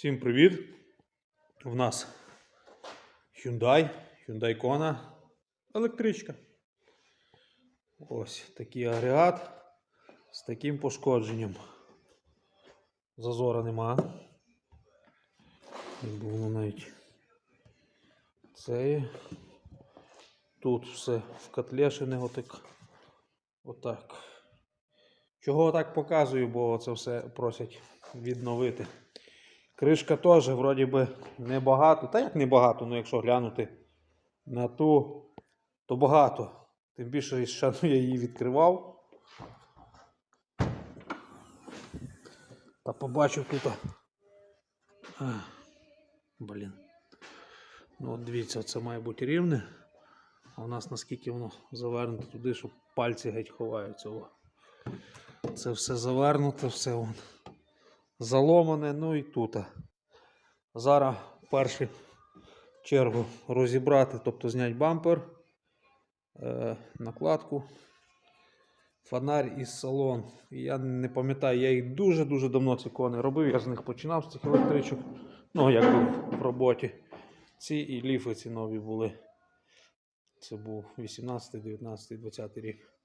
Всім привіт! У нас Hyundai, Hyundai Kona, електричка. Ось такий агрегат з таким пошкодженням. Зазора нема. Воно навіть це. Тут все в не отак. Отак. Чого так показую, бо це все просять відновити. Кришка теж, вроді би, небагато. Та як небагато, ну якщо глянути на ту, то багато. Тим більше ще ну, я її відкривав. Та побачив тут. А, блін. Ну от дивіться, це має бути рівне. А у нас наскільки воно завернуто туди, що пальці геть ховаються. Це все завернуто, все вон заломане, ну і тут. Зараз в першу чергу розібрати, тобто зняти бампер, е, накладку, фонарь і салон. Я не пам'ятаю, я їх дуже-дуже давно ці кони робив, я з них починав з цих електричок. Ну, як був в роботі. Ці і ліфи ці нові були. Це був 18, 19, 20 рік.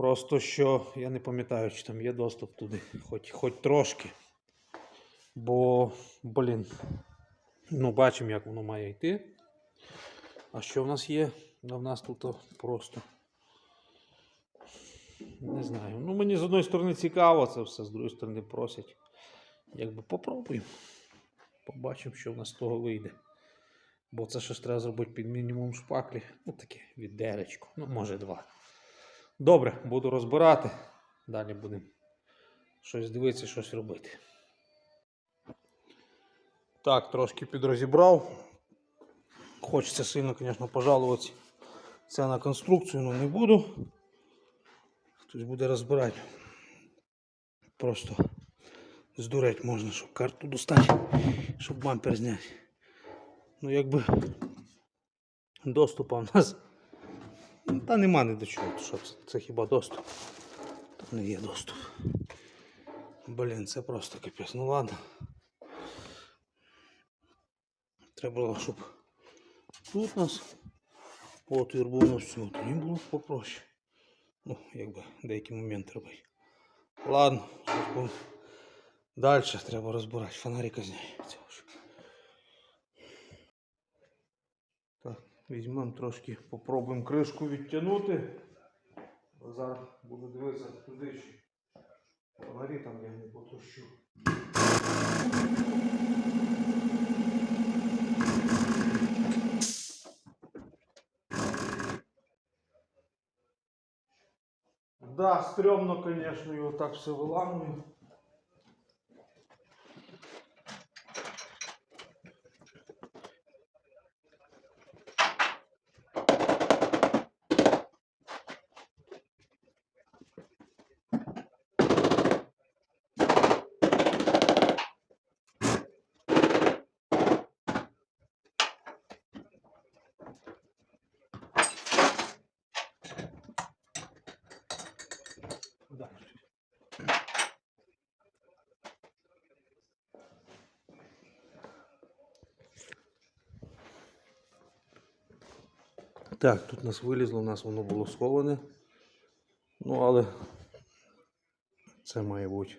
Просто що я не пам'ятаю, чи там є доступ туди, хоч, хоч трошки. Бо, блін, ну бачимо, як воно має йти. А що в нас є? Ну, в нас тут просто. Не знаю. Ну, мені з одної сторони цікаво це все, з другої сторони просять. Якби попробуємо. Побачимо, що в нас з того вийде. Бо це ж треба зробити під мінімум шпаклі. Ну таке віддеречко. Ну, може два. Добре, буду розбирати. Далі будемо щось дивитися, щось робити. Так, трошки підрозібрав. Хочеться сильно, звісно, пожалуватися це на конструкцію, але не буду. Хтось буде розбирати. Просто здурять можна, щоб карту достати, щоб бампер зняти. Ну якби доступа в нас. Та нема ні до чого. Що це? Це хіба доступ? Та не є доступ. Блін, це просто капець. Ну ладно. Треба було, щоб тут нас отвір був на всю, тоді було попроще. Ну, якби деякі моменти робити. Ладно. Далі треба розбирати. Фонарика зняти. Цього ж. Так, візьмемо трошки, попробуємо кришку відтягнути. Зараз буду дивитися туди ще. Фонарі там я не потрощу. Да, стрёмно, конечно, його так все виламую. Так, тут нас вилізло, у нас воно було сховане. Ну, але це має бути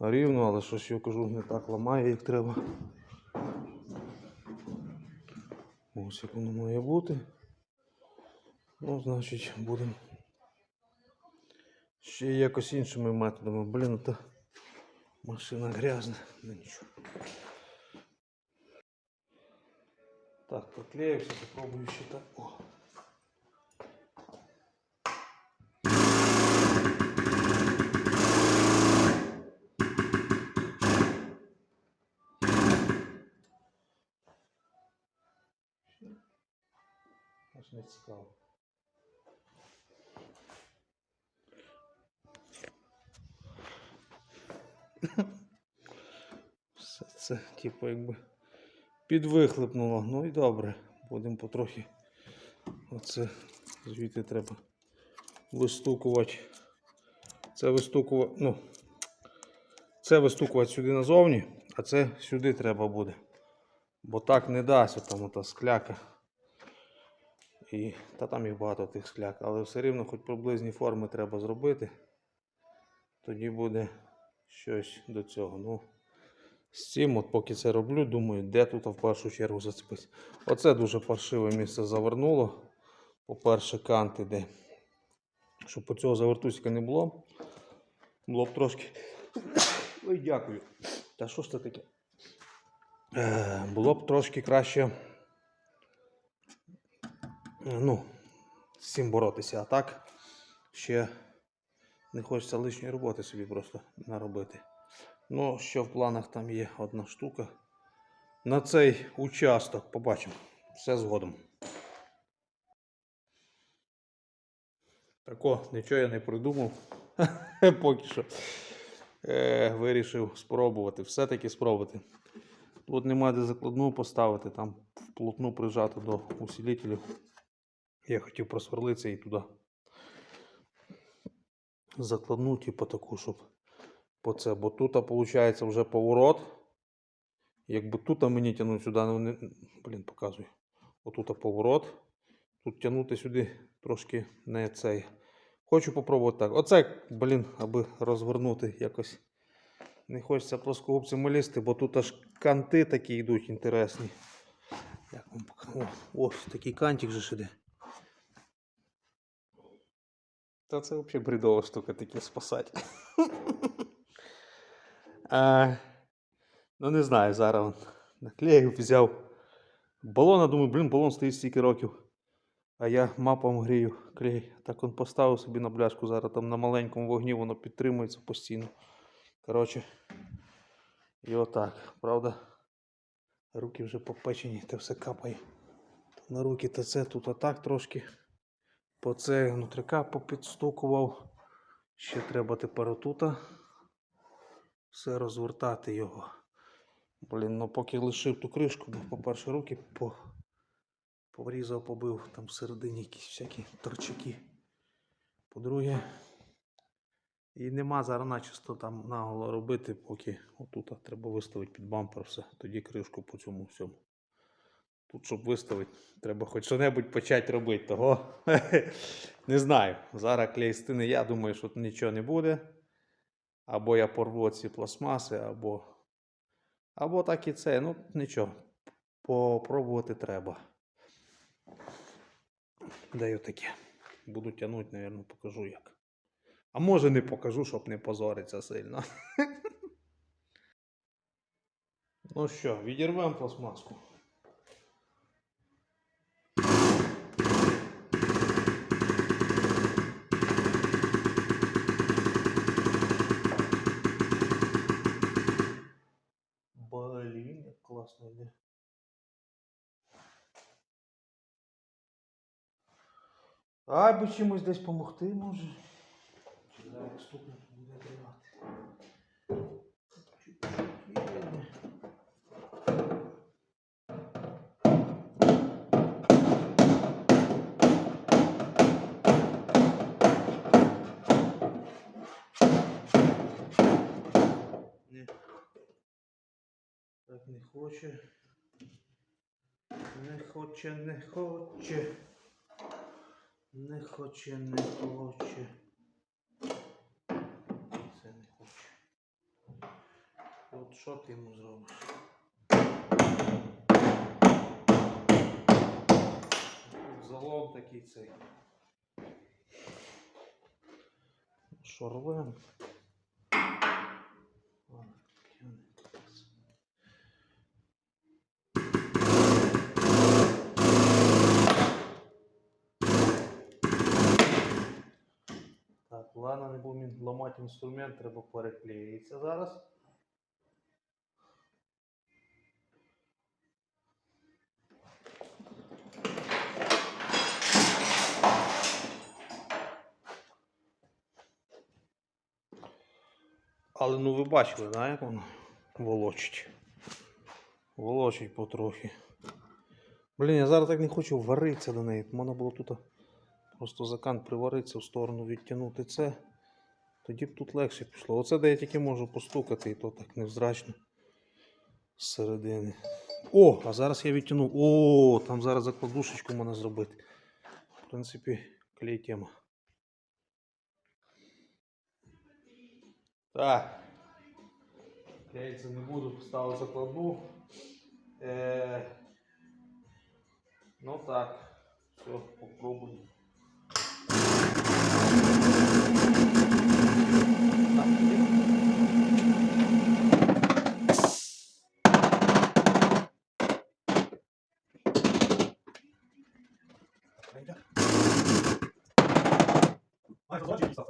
рівно, але щось я кажу, не так ламає, як треба. Ось як воно має бути. Ну, значить, будемо ще якось іншими методами. Блін, та машина грязна, ну нічого. Так, приклеївся, попробую ще так. О. Аж не цікаво. Все це, типу, якби підвихлипнуло. Ну і добре. Будемо потрохи. Оце звідти треба вистукувати. Це вистукувати. Ну, Це вистукувати сюди назовні, а це сюди треба буде. Бо так не дасть там ота скляка. І, та там їх багато тих скляк, але все рівно хоч приблизні форми треба зробити. Тоді буде щось до цього. Ну, з цим, от поки це роблю, думаю, де тут в першу чергу зацепити. Оце дуже паршиве місце завернуло. По-перше, кант іде. Щоб по цього завертусика не було. Було б трошки. Ой, дякую. Та що ж це таке? Е, було б трошки краще. е, Ну, з цим боротися. А так ще не хочеться лишньої роботи собі просто наробити. Ну, що в планах там є одна штука. На цей участок побачимо. Все згодом. Тако, нічого я не придумав. Поки що. Е, вирішив спробувати. Все-таки спробувати. Тут нема де закладну поставити, там вплотну прижати до усилителів. Я хотів просверлитися і туди. Закладну, типу таку, щоб по це. Бо тут, виходить, вже поворот. Якби тут мені тягнути сюди, ну не. Блін, показую. Отут поворот. Тут тягнути сюди трошки не цей. Хочу попробувати так. Оце, блін, аби розвернути якось. Не хочеться плоскогубцями лізти, бо тут аж канти такі йдуть інтересні. Як вам? О, ось такий кантик же ж. Та це взагалі бредова штука таке спасати. а, ну не знаю, зараз наклеїв, взяв. Балона, думаю, блін, балон стоїть стільки років. А я мапом грію клей. Так он поставив собі на бляшку, зараз там на маленькому вогні воно підтримується постійно. Коротше. І отак. Правда? Руки вже попечені, те все капає. На руки та це тут отак трошки. По це внутріка попідстукував. Ще треба тепер отута все розвертати його. Блін, ну поки лишив ту кришку, бо, по-перше, руки по... порізав, побив там всередині якісь всякі торчаки. По-друге, і нема зараз начисто там наголо робити, поки отут треба виставити під бампер все. Тоді кришку по цьому всьому. Тут, щоб виставити, треба хоч що-небудь почати робити. Того не знаю. Зараз клей стине, я думаю, що нічого не буде. Або я порву ці пластмаси, або. Або так і це. Ну, нічого. Попробувати треба. Даю таке. Буду тягнути, напевно, покажу як. А може не покажу, щоб не позоритися сильно. ну що, відірвемо пластмаску. Блін, як класно йде. Ай, би чимось десь помогти може. Чи зараз стукнути буде тривати. Ні. Так не хоче. Не хоче, не хоче. Не хоче, не хоче. Це не хоче. От що ти йому зробиш? Залом такий цей. Що Так, ладно, не будемо ламати інструмент, треба переклеїтися зараз. Але ну ви бачили, да, як воно волочить. Волочить потрохи. Блін, я зараз так не хочу варитися до неї. Можна було тут Просто за кант приваритися в сторону відтягнути це. Тоді б тут легше пішло. Оце де я тільки можу постукати, і то так невзрачно зсередини. О, а зараз я відтягнув. О, там зараз закладушечку можна зробити. В принципі, клей тема. Так. Яйця не буду, ставити закладну. Е, ну так, все, попробуємо. 是多久一次？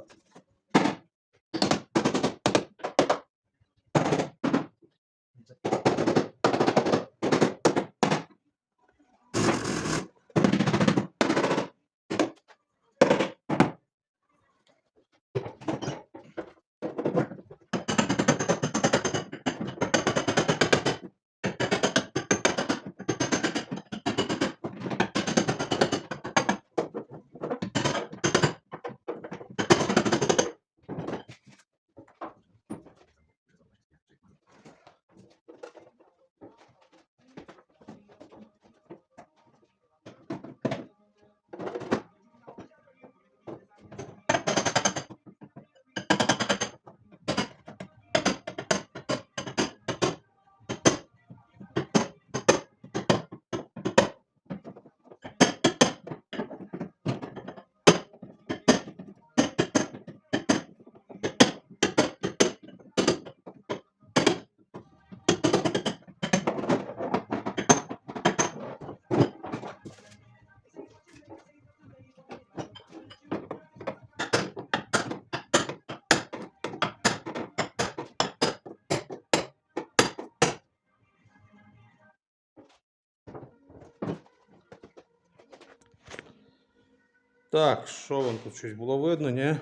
Так, що вам тут щось було видно, ні?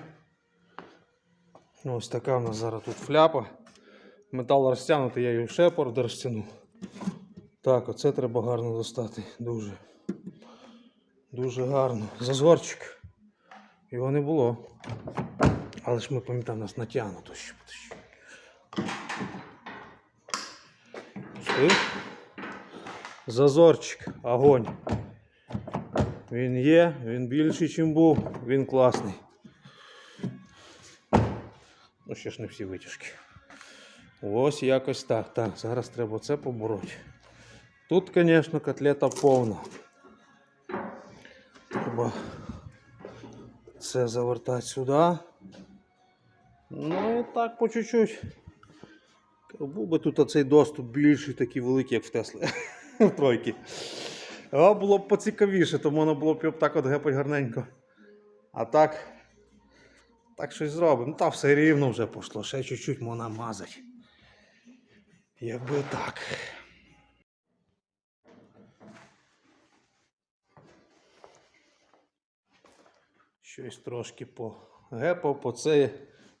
Ось така в нас зараз тут фляпа. Метал розтягнутий, я його ще порд розтягнув. Так, оце треба гарно достати. Дуже. Дуже гарно. Зазорчик. Його не було. Але ж ми пам'ятаємо, нас натягнуто ще. Пустив. Зазорчик, огонь. Він є, він більший, ніж був, він класний. Ну, ще ж не всі витяжки. Ось якось так. Так, зараз треба це побороти. Тут, звісно, котлета повна. Треба це завертати сюди. Ну і так по чуть-чуть. Був би тут оцей доступ більший, такий великий, як в Тесли. В тройки. А було б поцікавіше, то можна було б так от гепать гарненько. А так. Так щось зробимо. Ну та все рівно вже пішло. Ще чуть-чуть можна мазати. Якби так. Щось трошки по гепав, по це.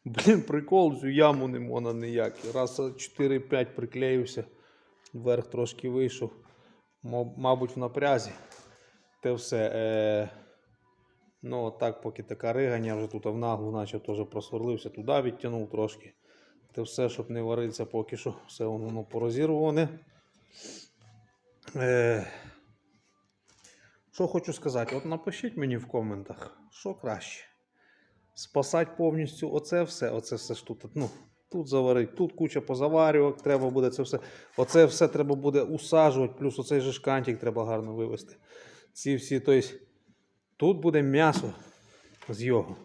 Блін, прикол, цю яму не можна ніяк. Раз 4-5 приклеївся, вверх трошки вийшов. Мабуть, в напрязі. Те все. Е... Ну, так, поки така ригання, вже тут в наглу, наче теж просверлився, туди відтягнув трошки. Те все, щоб не варитися поки що, все воно порозірване. Е... Що хочу сказати, от напишіть мені в коментах, що краще. Спасати повністю оце все, оце все ж тут. Ну, тут заварить, тут куча позаварювок, треба буде це все. Оце все треба буде усаджувати, плюс оцей же шкантик треба гарно вивести. Ці всі, тобто, тут буде м'ясо з його.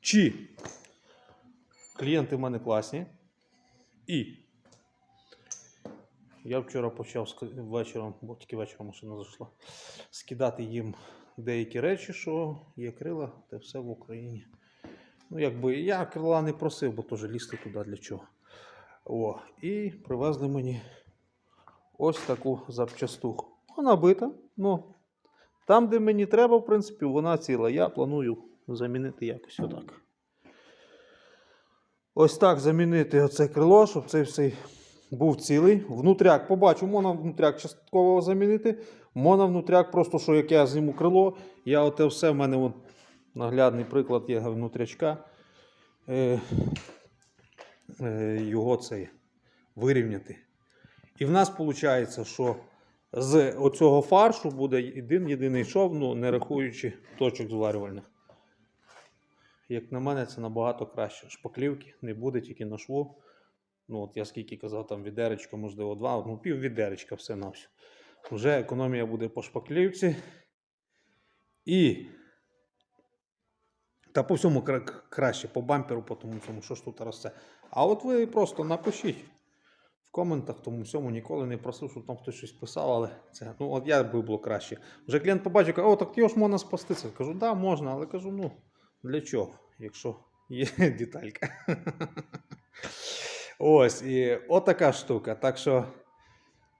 Чи клієнти в мене класні. І я вчора почав вечором, бо тільки вечором машина зайшла, скидати їм деякі речі, що є крила, те все в Україні. Ну, якби я крила не просив, бо теж лізти туди для чого. О, і привезли мені ось таку запчастуху. Вона бита, ну там, де мені треба, в принципі, вона ціла. Я планую замінити якось отак. Ось так замінити оце крило, щоб цей всей був цілий. Внутряк, побачу, можна внутряк частково замінити. Можна внутряк, просто що як я зніму крило, я оте все в мене от, наглядний приклад є внутрячка. е, е, його цей вирівняти. І в нас виходить, що з оцього фаршу буде один єдиний шов, ну, не рахуючи точок зварювальних. Як на мене, це набагато краще. Шпаклівки не буде тільки на шву. Ну, от я скільки казав, там відеречко, можливо, два, ну пів відеречка все на все. Вже економія буде по шпаклівці. І. Та по всьому кра- краще, по бамперу, по тому всьому, що ж тут росте. А от ви просто напишіть в коментах, тому всьому ніколи не просив, щоб там хтось щось писав, але це, ну от я би було краще. Вже клієнт побачив, каже, о, так його ж можна спасти. Це. Кажу, да, можна, але кажу, ну, для чого, якщо є деталька. Ось, і отака штука. Так що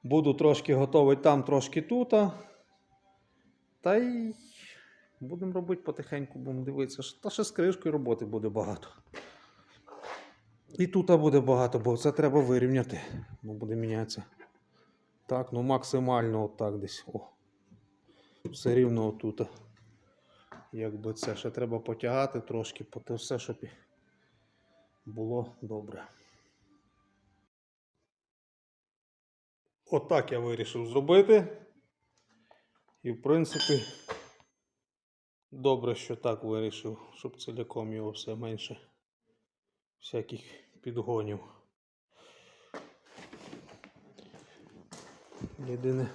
буду трошки готовий там, трошки тут. Та й будемо робити потихеньку, будемо дивитися. Та ще з кришкою роботи буде багато. І тут буде багато, бо це треба вирівняти. Ну, буде мінятися. Так, ну максимально отак десь. О. Все рівно отут. Якби це ще треба потягати трошки, по все, щоб було добре. Отак я вирішив зробити. І в принципі, добре, що так вирішив, щоб ціляком його все менше всяких підгонів. Єдине,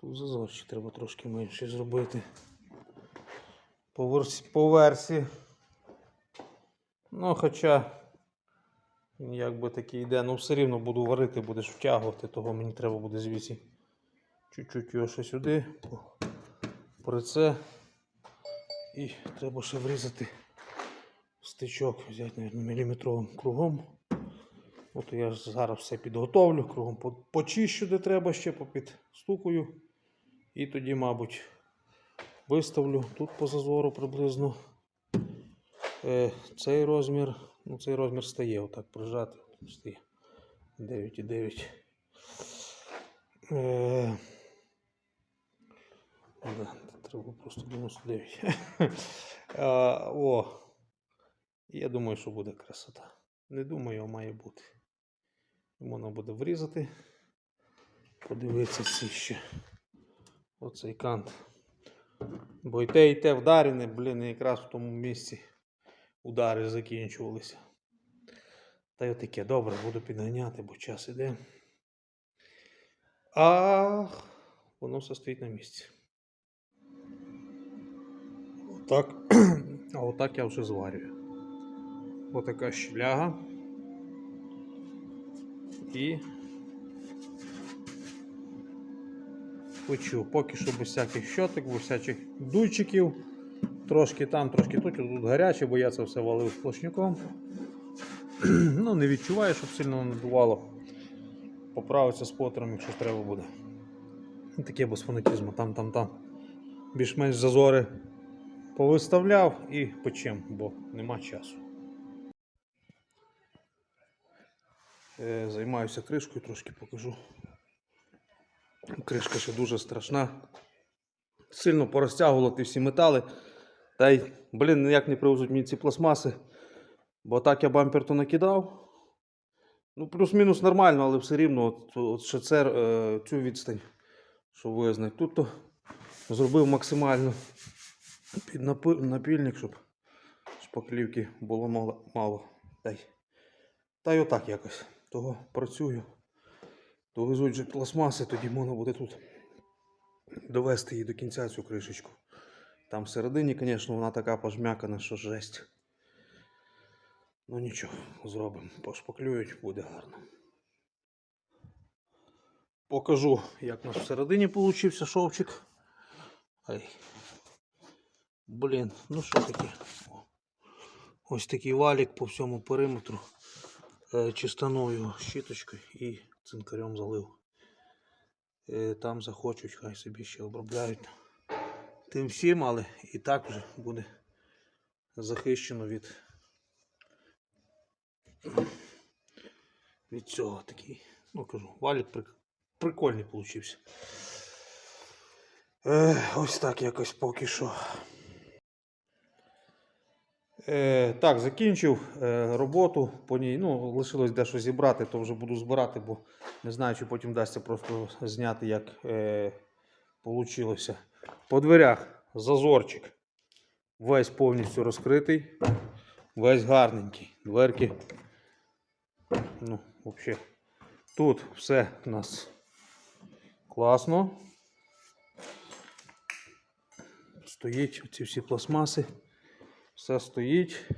тут зазорчик треба трошки менше зробити. По версі, по версії. Ну, хоча, як би таки йде, ну все рівно буду варити, будеш втягувати, того мені треба буде звідси чуть-чуть його ще сюди, при це. І треба ще врізати стичок, взяти, мабуть, міліметровим кругом. От я зараз все підготовлю, кругом почищу, де треба ще попідстукую. І тоді, мабуть, виставлю тут по зазору приблизно. Е, цей розмір, ну цей розмір стає, отак прижати. Стає 9,9. Е, треба просто 99. а, о, я думаю, що буде красота. Не думаю, а має бути. Можна буде врізати. Подивитися ці ще. Оцей кант. Бо і те, і те вдарене, блін, якраз в тому місці удари закінчувалися. Та й отаке, добре, буду підганяти, бо час іде. А воно все стоїть на місці. Отак. А отак я вже зварюю. Отака щеляга. І Почу, поки що без всяких щоток, без всяких дуйчиків. Трошки там, трошки тут, тут гаряче, бо я це все валив сплошняком. ну, не відчуваю, щоб сильно надувало. Поправиться з потером, якщо треба буде. Таке без фанатізму, там, там, там. Більш-менш зазори повиставляв і почем, бо нема часу. Е, Займаюся кришкою, трошки покажу. Кришка ще дуже страшна. Сильно порозтягувала ті всі метали. Та й, блін, ніяк не привезуть мені ці пластмаси. Бо так я бампер то накидав. Ну, плюс-мінус нормально, але все рівно от, от ще це, е, цю відстань, щоб визнати. Тут то зробив максимально під напільник, щоб шпаклівки було мало. мало. Та й, та й отак якось. Того працюю. Довезуть же пластмаси, тоді можна буде тут довести її до кінця цю кришечку. Там всередині, звісно, вона така пожмякана, що жесть. Ну нічого, зробимо. Пошпаклюють, буде гарно. Покажу, як у нас всередині получився шовчик. Ай. Блін, ну що таке? Ось такий валік по всьому периметру. Е, чистоною щіточкою і цинкарем залив. Е, Там захочуть, хай собі ще обробляють. Тим всім, але і так вже буде захищено від, від цього такий. Ну кажу, валік прик- прикольний получився. Е, ось так якось поки що. Е, так, закінчив е, роботу по ній. Ну, лишилось дещо зібрати, то вже буду збирати, бо не знаю, чи потім вдасться просто зняти, як е. По дверях зазорчик. Весь повністю розкритий. Весь гарненький. Дверки. Ну, взагалі. Тут все у нас класно. Стоїть ці всі пластмаси. Все стоїть.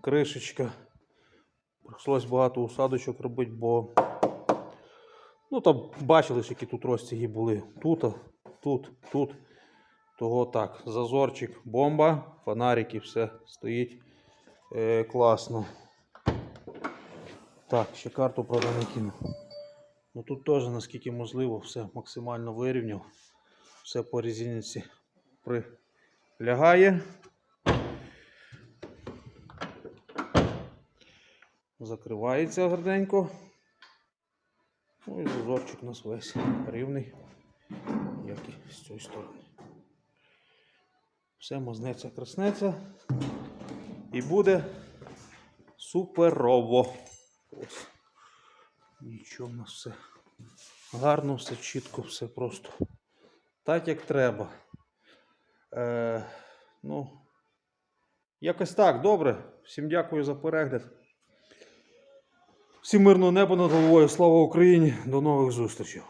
Кришечка. Прийшлось багато усадочок робити, бо ну там бачили які тут розтяги були. Тут, тут, тут. Того так. Зазорчик, бомба, фонарики, все стоїть е, класно. Так, ще карту правда не кинув. Ну тут теж наскільки можливо, все максимально вирівняв. Все по резинці прилягає. Закривається гарненько. Ну і зазорчик у нас весь рівний, як і з цієї сторони. Все мазнеться, краснеться. І буде суперово. Ось. Нічого в нас все гарно, все чітко, все просто так, як треба. Е, ну, якось так, добре. Всім дякую за перегляд. Всім мирного неба над головою. Слава Україні! До нових зустрічей!